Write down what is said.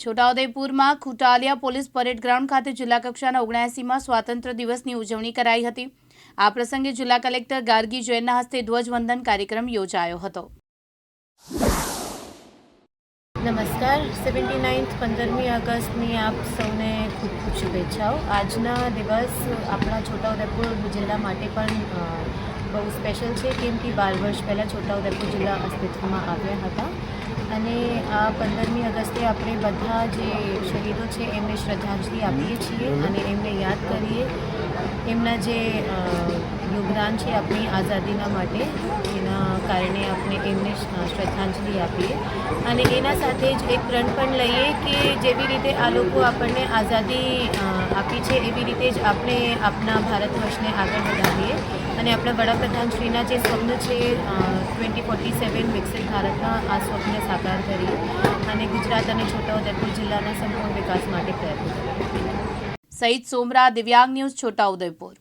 છોટાઉદેપુરમાં ખુટાલિયા police parade ground ખાતે જિલ્લા કક્ષાના ઓગણસીમાં સ્વાતંત્ર્ય દિવસની ઉજવણી કરાઈ હતી. આ પ્રસંગે જિલ્લા કલેક્ટર ગાર્ગી જૈનના હસ્તે ધ્વજવંદન કાર્યક્રમ યોજાયો હતો. નમસ્કાર. સેવન્ટી નાઇન્થ પંદરમી ઓગસ્ટની આપ સૌને ખૂબ ખૂબ શુભેચ્છાઓ. આજના દિવસ આપણા છોટાઉદેપુર જિલ્લા માટે પણ બહુ સ્પેશિયલ છે. કેમ કે બાર વર્ષ પહેલાં છોટાઉદેપુર જિલ્લા અસ્તિત્વમાં આવ્યા હતા. અને આ પંદરમી ઓગસ્ટે આપણે બધા જે શહીદો છે, એમને શ્રદ્ધાંજલિ આપીએ છીએ અને એમને યાદ કરીએ. એમના જે યોગદાન છે આપણી આઝાદીના માટે, એના કારણે આપણે એમને શ્રદ્ધાંજલિ આપીએ. અને એના સાથે જ એક પ્રણ પણ લઈએ કે જેવી રીતે આ લોકો આપણને આઝાદી આપી છે, એવી રીતે જ આપણે આપણા ભારત વર્ષને આગળ વધારીએ. અને આપણા વડાપ્રધાનશ્રીના જે સ્વપ્ન છે ટ્વેન્ટી ફોર્ટી સેવન વિકસિત ભારતના, આ સ્વપ્ન સાકાર કરીએ અને ગુજરાત અને છોટાઉદેપુર જિલ્લાના સંપૂર્ણ વિકાસ માટે પ્રયત્ન કરીએ. સહિત સોમરા, દિવ્યાંગ ન્યૂઝ છોટાઉદેપુર.